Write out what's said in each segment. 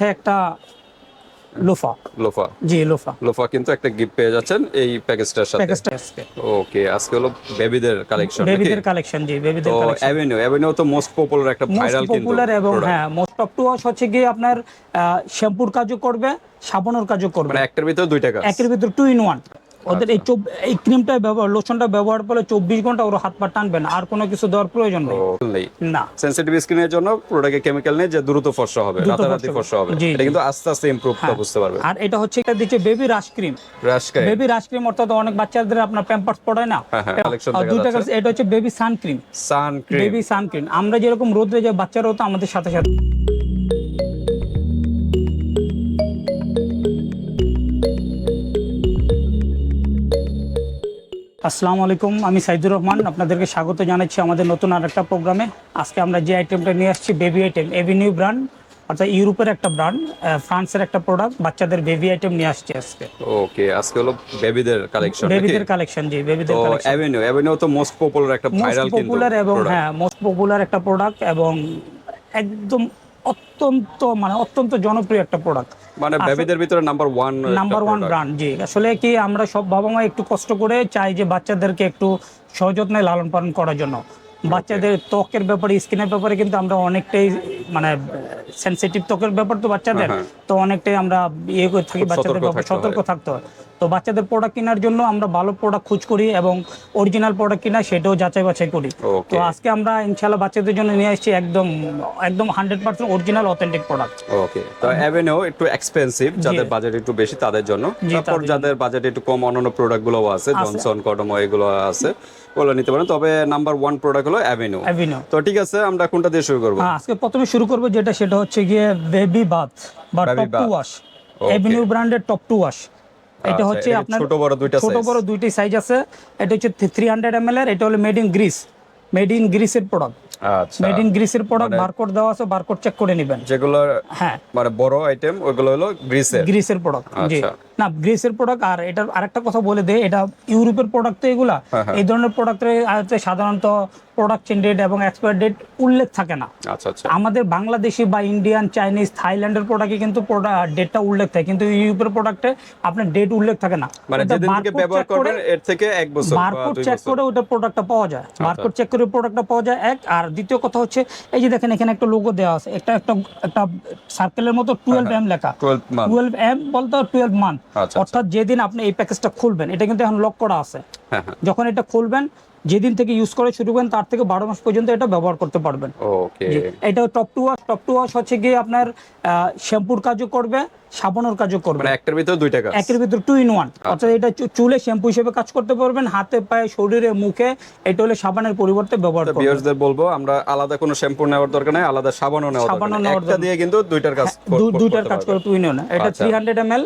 সাথে একটা লোফা। লোফা। জি লোফা। লোফা কিন্তু একটা গিফট পেয়ে যাচ্ছেন এই প্যাকেজটার সাথে। প্যাকেজটা আজকে ওকে আজকে হলো বেবিদের কালেকশন বেবিদের কালেকশন জি বেবিদের তো কালেকশন এভিনিউ অ্যাভিনিউ তো মোস্ট পপুলার একটা ভাইরাল কিন্তু পপুলার এবং হ্যাঁ মোস্ট অফ টু ওয়াশ হচ্ছে গিয়ে আপনার শ্যাম্পুর কাজও করবে সাবানের কাজও করবে। মানে একটার ভিতরে দুইটা কাজ? একটার ভিতরে টু ইন ওয়ান ওদের এই চব- এই ক্রিমটা ব্যবহার লোশনটা ব্যবহার করলে চব্বিশ ঘণ্টা ওরা হাত পা টানবে না। আর কোনো কিছু দেওয়ার প্রয়োজন নেই। না। সেনসিটিভ স্কিনের জন্য প্রোডাক্টে কেমিক্যাল নেই যে দ্রুত ফর্সা হবে রাতারাতি ফর্সা হবে। এটা কিন্তু আস্তে আস্তে ইমপ্রুভটা বুঝতে পারবে। আর এটা হচ্ছে এটা দিচ্ছে baby rash cream rash cream baby rash cream অর্থাৎ অনেক বাচ্চাদের আপনার প্যাম্পার্স পড়ায় না। হ্যাঁ, হ্যাঁ, আর যাচ্ছে। কাজ- এটা হচ্ছে baby sun cream sun cream baby sun cream আমরা যেরকম রোদে যে বাচ্চারা হতো আমাদের সাথে সাথে আসসালামু আলাইকুম আমি সাইদুর রহমান আপনাদেরকে স্বাগত জানাচ্ছি আমাদের নতুন আর একটা প্রোগ্রামে। আজকে আমরা যে আইটেমটা নিয়ে আসছি বেবি আইটেম এভিনিউ ব্র্যান্ড অর্থাৎ ইউরোপের একটা ব্র্যান্ড ফ্রান্সের একটা প্রোডাক্ট বাচ্চাদের বেবি আইটেম নিয়ে আসছি আজকে। ওকে আজকে হলো বেবিদের কালেকশন বেবিদের কালেকশন জি বেবিদের তো কালেকশন অ্যাভিনিউ অ্যাভিনিউ তো মোস্ট পপুলার একটা ভাইরাল কিন্তু পপুলার এবং হ্যাঁ মোস্ট পপুলার একটা প্রোডাক্ট এবং একদম অত্যন্ত মানে অত্যন্ত জনপ্রিয় একটা প্রোডাক্ট মানে বেবিদের ভিতরে number one number one brand জি। আসলে কি আমরা সব বাবা মা একটু কষ্ট করে চাই যে বাচ্চাদেরকে একটু সযত্নে লালন পালন করার জন্য। বাচ্চাদের ত্বকের ব্যাপারে স্কিনের ব্যাপারে কিন্তু আমরা অনেকটাই মানে সেনসিটিভ ত্বকের ব্যাপার তো বাচ্চাদের। হ্যাঁ, তো অনেকটাই আমরা ইয়ে করে থাকি বাচ্চাদের ব্যাপারে সতর্ক থাকতে হয়। তো বাচ্চাদের প্রোডাক্ট কেনার জন্য আমরা ভালো প্রোডাক্ট খোঁজ করি এবং অরিজিনাল প্রোডাক্ট কিনা সেটাও যাচাই বাছাই করি। তো আজকে আমরা ইনশাল্লাহ বাচ্চাদের জন্য নিয়ে আসছি একদম একদম hundred percent original authentic product okay তো অ্যাভিনিউ একটু এক্সপেন্সিভ যাদের বাজেট একটু বেশি তাদের জন্য। তারপর যাদের বাজেট একটু কম অন্যান্য প্রোডাক্টগুলো আছে জনসন কটমো এগুলো আছে ওগুলো নিতে পারেন। তবে নাম্বার ওয়ান প্রোডাক্ট হলো অ্যাভিনিউ অ্যাভিনো তো ঠিক আছে আমরা কোনটা দিয়ে শুরু করব? হ্যাঁ আজকে প্রথমে শুরু করব যেটা সেটা হচ্ছে গিয়ে বেবি বাথ বা টপ টু ওয়াশ এভিনিউ ব্র্যান্ডের টপ টু ওয়াশ এটা আচ্ছা, হচ্ছে আপনার ছোট বড় দুইটা ছোট বড় দুইটি সাইজ আছে। এটা হচ্ছে থ্রি হান্ড্রেড এম এর এটা হলো made in Greece made in গ্রিসের প্রোডাক্ট আচ্ছা। মেড ইন গ্রিসের প্রোডাক্ট বারকোড দেওয়া আছে বারকোড চেক করে নেবেন। যেগুলো হ্যাঁ। মানে বড় আইটেম ওগুলো হলো গ্রিসের গ্রিসের প্রোডাক্ট আচ্ছা। না গ্রিসের প্রোডাক্ট আর এটার আরেকটা কথা বলে দে এটা ইউরোপের প্রোডাক্ট তো এগুলা। হ্যাঁ, হ্যাঁ। এই ধরনের প্রোডাক্টের সাধারণত প্রোডাকশন ডেট এবং এক্সপায়ার ডেট উল্লেখ থাকে না। আচ্ছা আচ্ছা। আমাদের বাংলাদেশি বা ইন্ডিয়ান চাইনিজ থাইল্যান্ডের প্রোডাক্টে কিন্তু ডেটটা উল্লেখ থাকে কিন্তু ইউরোপের প্রোডাক্টে আপনার ডেট উল্লেখ থাকে না। মানে যেদিন থেকে ব্যবহার করবেন এর থেকে এক বছর বারকোড চেক করে ওটা প্রোডাক্টটা পাওয়া যায়। আচ্ছা। বারকোড চেক করে প্রোডাক্টটা পাওয়া যায় এক। আর দ্বিতীয় কথা হচ্ছে এই যে দেখেন এখানে একটা লোগো দেওয়া আছে একটা একটা একটা সার্কেলের মতো টুয়েলভ এম লেখা। টুয়েলভ এম বলতে টুয়েলভ মান্থ আচ্ছা, অর্থাৎ যেদিন আপনি এই প্যাকেজটা খুলবেন এটা কিন্তু এখন লক করা আছে। হ্যাঁ হ্যাঁ। যখন এটা খুলবেন যেদিন থেকে ইউজ করে শুরু করবেন তার থেকে বারো মাস পর্যন্ত এটা ব্যবহার করতে পারবেন। এটা top to wash top to wash হচ্ছে গিয়ে আপনার শ্যাম্পুর কাজও করবে সাবানের কাজও করবে। মানে একটার ভিতরে দুইটা কাজ? একের ভিতর টু ইন ওয়ান অর্থাৎ এটা চুলে শ্যাম্পু হিসেবে কাজ করতে পারবেন হাতে পায়ে শরীরে মুখে এটা হলে সাবানের পরিবর্তে ব্যবহার করবেন। ভিউয়ার্সদের বলব আমরা আলাদা কোনো শ্যাম্পু নেওয়ার দরকার নাই আলাদা সাবানও নেওয়ার দরকার সাবানও নাই। নেওয়ার একটা দিয়ে কিন্তু দুইটার কাজ কর- দুইটার কাজ করে টু ইন ওয়ান এটা আচ্ছা। Three hundred M L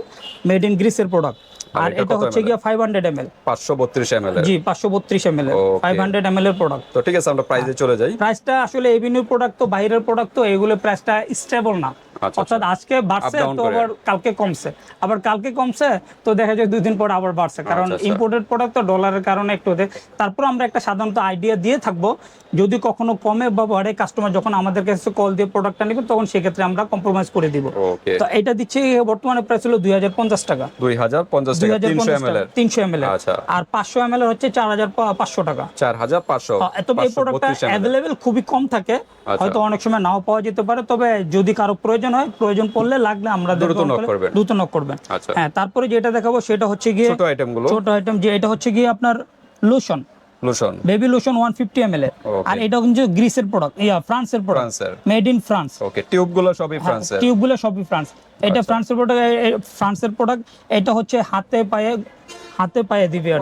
made in গ্রিসের প্রোডাক্ট আর এটা হচ্ছে ml? গিয়ে five hundred M L 532 ml জি পাঁচশো বত্রিশ M L Okay. Five hundred M L এর প্রোডাক্ট তো ঠিক আছে আমরা প্রাইজে চলে যাই। প্রাইসটা আসলে এভিনিউ প্রোডাক্ট তো বাইরের প্রোডাক্ট তো এগুলো প্রাইসটা স্টেবল না। আচ্ছা, অর্থাৎ আজকে বাড়ছে তো আবার কালকে কমছে। আবার কালকে কমছে তো দেখা যায় দুই দিন পর আবার বাড়ছে। কারণ আচ্ছা, আচ্ছা। ইম্পোর্টেড প্রোডাক্ট তো ডলারের কারণে একটু তারপর আমরা একটা সাধারণত আইডিয়া দিয়ে থাকব। যদি কখনো কমে বা বাড়ে কাস্টমার যখন আমাদের কাছে কল দিয়ে প্রোডাক্টটা নেবে তখন সেক্ষেত্রে আমরা কম্প্রোমাইজ করে দিব। তো এটা দিচ্ছে বর্তমানে প্রাইস হলো দুই হাজার পঞ্চাশ টাকা। দুই হাজার 300 ml আচ্ছা। আর পাঁচশো এম এল হচ্ছে চার হাজার পাঁচশো টাকা। 4500 হ্যাঁ, তবে এই প্রোডাক্টটা 532 অ্যাভেলেবেল খুবই কম থাকে। আচ্ছা। হয়তো অনেক সময় নাও পাওয়া যেতে পারে তবে যদি কারও প্রয়োজন হয় প্রয়োজন পড়লে লাগলে আমরা দ্রুত নক করবেন। দ্রুত নক করবেন। আচ্ছা। হ্যাঁ তারপরে যেটা দেখাবো সেটা হচ্ছে গিয়ে ছোট আইটেমগুলো। ছোট আইটেম যে এটা হচ্ছে গিয়ে আপনার lotion lotion baby lotion one fifty M আর এটা কিন্তু গ্রিসের প্রোডাক্ট ইয়া ফ্রান্সের product made in France okay সবই ফ্রান্সের। টিউবগুলো সবই ফ্রান্স এটা আচ্ছা। ফ্রান্সের প্রোডাক্ট ফ্রান্সের প্রোডাক্ট এটা হচ্ছে হাতে পায়ে হাতে পায়ে দিবে আর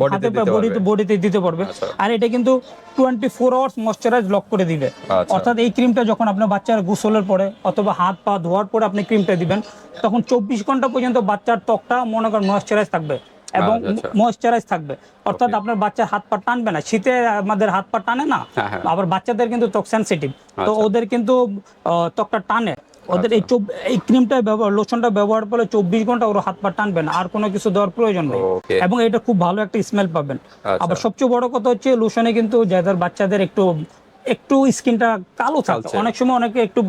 বডিতে হাতে বডিতে বডিতে দিতে পারবে। আচ্ছা। আর এটা কিন্তু twenty four hours moisturise lock করে দিবে। আচ্ছা। অর্থাৎ এই ক্রিমটা যখন আপনার বাচ্চার গোসলের পরে অথবা হাত পা ধোয়ার পরে আপনি ক্রিমটা দিবেন তখন চব্বিশ ঘণ্টা পর্যন্ত বাচ্চার ত্বকটা মনে করেন ময়শ্চারাইজ থাকবে। এবং আচ্ছা, আচ্ছা। ময়শ্চারাইজ থাকবে। অর্থাৎ আপনার বাচ্চার হাত পা টানবে না। শীতে আমাদের হাত পা টানে না হ্যাঁ, হ্যাঁ। আবার বাচ্চাদের কিন্তু ত্বক সেন্সিটিভ তো আচ্ছা। ওদের কিন্তু ত্বকটা টানে। ওদের এই চব- এই ক্রিমটা ব্যবহার লোশনটা ব্যবহার করলে চব্বিশ ঘণ্টা ওর হাত পা টানবে না। আর কোনো কিছু দেওয়ার প্রয়োজন নেই। এবং এটা খুব ভালো একটা স্মেল পাবেন। আচ্ছা। আবার সবচেয়ে বড় কথা হচ্ছে লোশনে কিন্তু যাদের বাচ্চাদের একটু একটু স্কিনটা কালো থাকে। অনেক সময় অনেকে একটু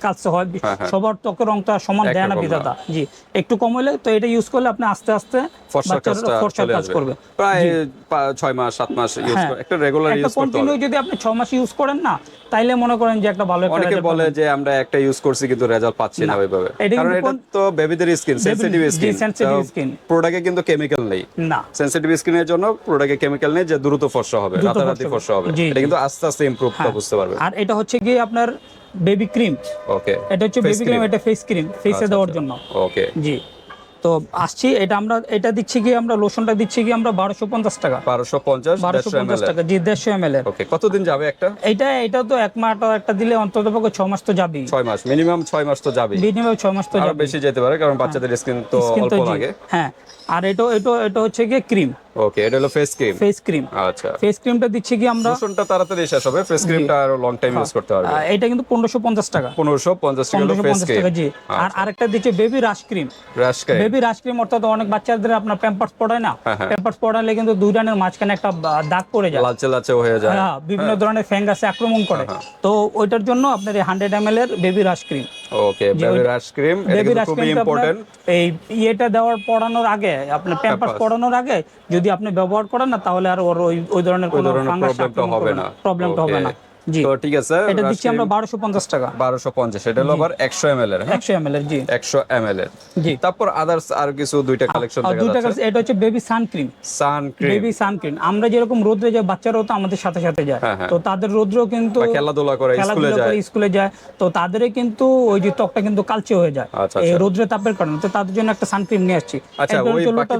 কালচে হয় হ্যাঁ, হ্যাঁ। সবার ত্বকের রংটা সমান দেয় না বিধাতা। জি একটু কম হলে তো এটা ইউজ করলে আপনি আস্তে আস্তে ফর্সার বাচ্চার কাজটা ফর্সার চলে কাজ করবে। প্রায় পা- মাস সাত মাস ইউজ হ্যাঁ। একটা রেগুলার ইউজ করতে কন্টিনিউ যদি আপনি ছ মাস ইউজ করেন না তাইলে মনে করেন যে একটা ভালো অনেকে বলে যে আমরা একটা ইউজ করছি কিন্তু রেজাল্ট পাচ্ছি না ওইভাবে। কারণ এটা তো বেবিদের স্কিন সেনসিটিভ স্কিন। প্রোডাক্টে কিন্তু কেমিক্যাল নেই। না। সেনসিটিভ স্কিনের জন্য প্রোডাক্টে কেমিক্যাল নেই যে দ্রুত ফর্সা হবে রাতারাতি ফর্সা হবে। এটা কিন্তু আস্তে আস্তে ইমপ্রুভ হ্যাঁ। বুঝতে পারবে আর এটা হচ্ছে গিয়ে আপনার বেবি ক্রিম ওকে এটা হচ্ছে বেবি ক্রিম এটা ফেস ক্রিম ফেসে দেওয়ার আচ্ছা। জন্য। ওকে জি। তো আসছি এটা আমরা এটা দিচ্ছি কি আমরা লোশনটা দিচ্ছি কি আমরা বারোশো পঞ্চাশ টাকা। বারোশো পঞ্চাশ বারোশো পঞ্চাশ টাকা জি দেড়শো এম এল ওকে কতদিন যাবে একটা? এইটা এটা তো এক মাস একটা দিলে অন্তত পক্ষে ছ মাস তো যাবেই। ছয় মাস মিনিমাম ছয় মাস তো যাবে মিনিমাম ছয় মাস তো যাবে বেশি যেতে পারে কারণ বাচ্চাদের স্কিন তো অল্প লাগে। হ্যাঁ আর এটা এটা এটা হচ্ছে গিয়ে ক্রিম ওকে এটা হলো ফেস ক্রিম ফেস ক্রিম আচ্ছা। ফেস ক্রিমটা দিচ্ছি কি আমরা? লোশনটা তাড়াতাড়ি শেষ হবে ফেস ক্রিমটা আরও লং টাইম ইউজ করতে পারবে এটা কিন্তু পনেরোশো পঞ্চাশ টাকা। পনেরোশো পঞ্চাশ টাকা হলো ফেস ক্রিম আর আরেকটা দিচ্ছে baby rash cream rash cream baby rash cream অর্থাৎ অনেক বাচ্চাদের আপনার প্যাম্পার্স পড়ায় না। হ্যাঁ, হ্যাঁ। প্যাম্পার্স পড়ালে কিন্তু দুই রানের মাঝখানে একটা দাগ পড়ে যায়। লালচে লালচে হয়ে যায়। হ্যাঁ বিভিন্ন ধরনের ফ্যাঙ্গাসে আক্রমণ করে। হ্যাঁ, তো ওইটার জন্য আপনার এই হান্ড্রেড এম এল এর baby rash cream okay baby rash cream এটা বেবি খুবই ইম্পর্টেন্ট এই ইয়েটা দেওয়ার পড়ানোর আগে আপনার প্যাম্পার্স পড়ানোর আগে যদি আপনি ব্যবহার করেন না তাহলে আর ওর ওই ওই ধরনের কোনো ফাঙ্গাস হবে না। প্রবলেমটা হবে না। তো ঠিক আছে এটা দিচ্ছি আমরা বারোশো পঞ্চাশ টাকা। বারোশো পঞ্চাশ এটা হলো আবার একশো এম এর একশো এর জি। একশো এম এর। জি। তারপর আদার্স আর কিছু দুইটা কালেকশন দেখা দুইটা যাচ্ছে। এটা হচ্ছে baby sun cream sun cream baby suncream আমরা যেরকম যাই বাচ্চারাও তো আমাদের সাথে সাথে যায়। হ্যাঁ, হ্যাঁ। তো তাদের রোদ্রেও কিন্তু খেলাধুলা করে স্কুলে যায়। স্কুলে যায়। তো তাদেরও কিন্তু ওই যে ত্বকটা কিন্তু কালচে হয়ে যায়। আচ্ছা, এই আচ্ছা। রোদ্রে তাপের কারণে। তো তাদের জন্য একটা সানক্রিম নিয়ে আসছি। আচ্ছা ওই বাকি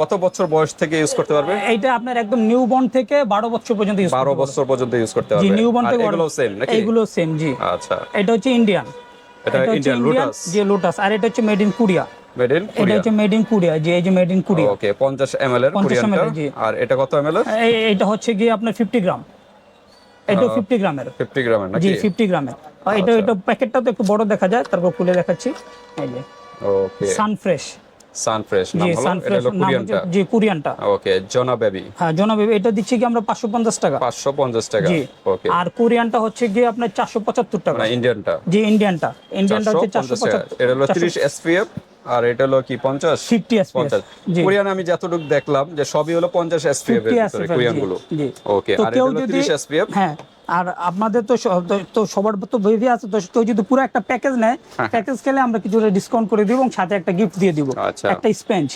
কত বছর বয়স থেকে ইউজ করতে পারবে? এইটা আপনার একদম নিউ বর্ন থেকে বারো বছর পর্যন্ত ইউজ বারো বছর পর্যন্ত ইউজ করতে পারবে। থেকে এগুলো সেম নাকি? এইগুলো সেম জি। আচ্ছা। এটা হচ্ছে ইন্ডিয়ান এটা ইন্ডিয়ান লোটাস যে লোটাস আর এটা হচ্ছে made in Korea made in এটা হচ্ছে মেড ইন কোরিয়া যে এই যে made in Korea okay 50 ml এর কোরিয়ানটা আর এটা কত ml এই- এইটা হচ্ছে গিয়ে আপনার ফিফটি গ্রাম এটা ফিফটি গ্রামের 50 গ্রামের জি নাকি? ফিফটি গ্রামের এটা আচ্ছা। এটা প্যাকেটটা তো একটু বড় দেখা যায় তারপর খুলে দেখাচ্ছি। এই যে। ওকে সানফ্রেশ সানফ্রেশ নাম হলো? এটা হলো কোরিয়ানটা। জি কোরিয়ানটা। ওকে জনা বেবি। হ্যাঁ জনাবেবি এটা দিচ্ছি কি আমরা পাঁচশো পঞ্চাশ টাকা? 550 টাকা। জি। ওকে। আর কোরিয়ানটা হচ্ছে গিয়ে আপনার চারশো পঁচাত্তর টাকা। মানে ইন্ডিয়ানটা। জি ইন্ডিয়ানটা। ইন্ডিয়ানটা হচ্ছে চারশো টাকা এটা হলো 30 SPF আর এটা হলো কি 50 ফিফটি এসপিএস 50 জি। কোরিয়ান আমি যতটুকু দেখলাম যে সবই হলো 50 এসপিএফ এর ভিতরে কোরিয়ানগুলো জি। ওকে আর এটা হলো 30 SPF হ্যাঁ। আর আপনাদের তো তো- সবার তো বেবি আছে তো কেউ যদি পুরো একটা প্যাকেজ নেয় প্যাকেজ খেলে আমরা কিছুটা ডিসকাউন্ট করে দিব এবং সাথে একটা গিফট দিয়ে দিব। আচ্ছা। একটা স্পেঞ্জ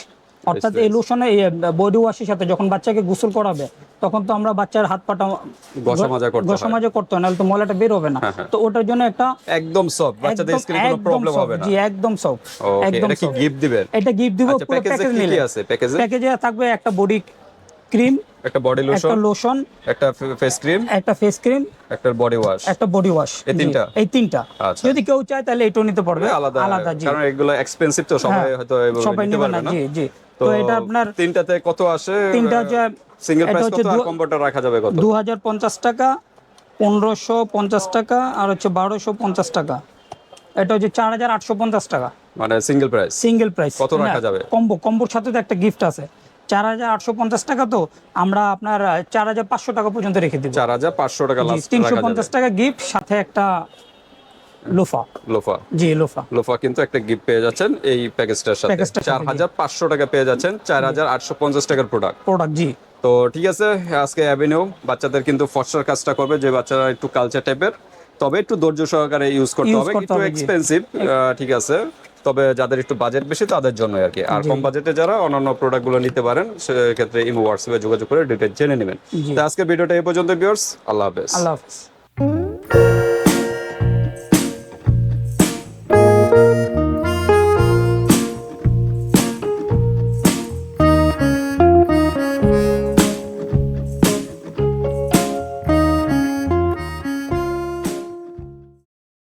অর্থাৎ এই লোশনে বডি ওয়াশের সাথে যখন বাচ্চাকে গোসল করাবে তখন তো আমরা বাচ্চার হাত পাটা ঘষা মাজা করতে হয়। মাজা করতে হয় নাহলে তো ময়লাটা বের হবে না। তো ওটার জন্য একটা একদম সফট বাচ্চাদের স্কিনে কোনো প্রবলেম হবে না। জি একদম সফট একদম কি গিফট দিবেন? এটা গিফট দিব আচ্ছা পুরো প্যাকেজ নিলে। আছে? প্যাকেজে প্যাকেজে থাকবে একটা বডি ক্রিম একটা বডি লোশন একটা লোশন একটা ফেস ক্রিম একটা ফেস ক্রিম একটা বডি ওয়াশ একটা বডি ওয়াশ এই তিনটা? এই তিনটা। আচ্ছা। যদি কেউ চায় তাহলে এটাও নিতে পারবে। আলাদা আলাদা জি। কারণ এগুলো এক্সপেন্সিভ তো সবাই হ্যাঁ, হয়তো সবাই নিতে পারবে না জি জি। তো এটা আপনার তিনটাতে কত আসে? তিনটা হচ্ছে সিঙ্গেল প্রাইস কত আর কম্বোটা রাখা যাবে কত? দু হাজার পঞ্চাশ টাকা পনেরোশো পঞ্চাশ টাকা আর হচ্ছে বারোশো পঞ্চাশ টাকা। এটা হচ্ছে চার হাজার আটশো পঞ্চাশ টাকা। মানে সিঙ্গেল প্রাইস সিঙ্গেল প্রাইস কত রাখা যাবে? কম্বো কম্বোর সাথে তো একটা গিফট আছে। চার হাজার আটশো পঞ্চাশ টাকা তো আমরা আপনার চার হাজার পাঁচশো টাকা পর্যন্ত রেখে দিব। চার হাজার পাঁচশো টাকা তিনশো পঞ্চাশ টাকা গিফট সাথে একটা লোফা। লোফা। জি লোফা। লোফা কিন্তু একটা গিফট পেয়ে যাচ্ছেন এই প্যাকেজটার সাথে। চার হাজার পাঁচশো টাকা পেয়ে যাচ্ছেন চার হাজার আটশো পঞ্চাশ টাকার প্রোডাক্ট প্রোডাক্ট জি। তো ঠিক আছে আজকে অ্যাভিনিউ বাচ্চাদের কিন্তু ফর্সার কাজটা করবে যে বাচ্চারা একটু কালচার টাইপের তবে একটু ধৈর্য সহকারে ইউজ করতে হবে করতে একটু এক্সপেন্সিভ ঠিক আছে। তবে যাদের একটু বাজেট বেশি তাদের জন্য আর কি। আর কম বাজেটে যারা অন্যান্য প্রোডাক্টগুলো নিতে পারেন সেক্ষেত্রে ইমো হোয়াটসঅ্যাপে যোগাযোগ করে ডিটেল জেনে নেবেন। তো আজকে ভিডিওটা এই পর্যন্ত ভিউয়ার্স আল্লাহ হাফেজ। আল্লাহ হাফিজ।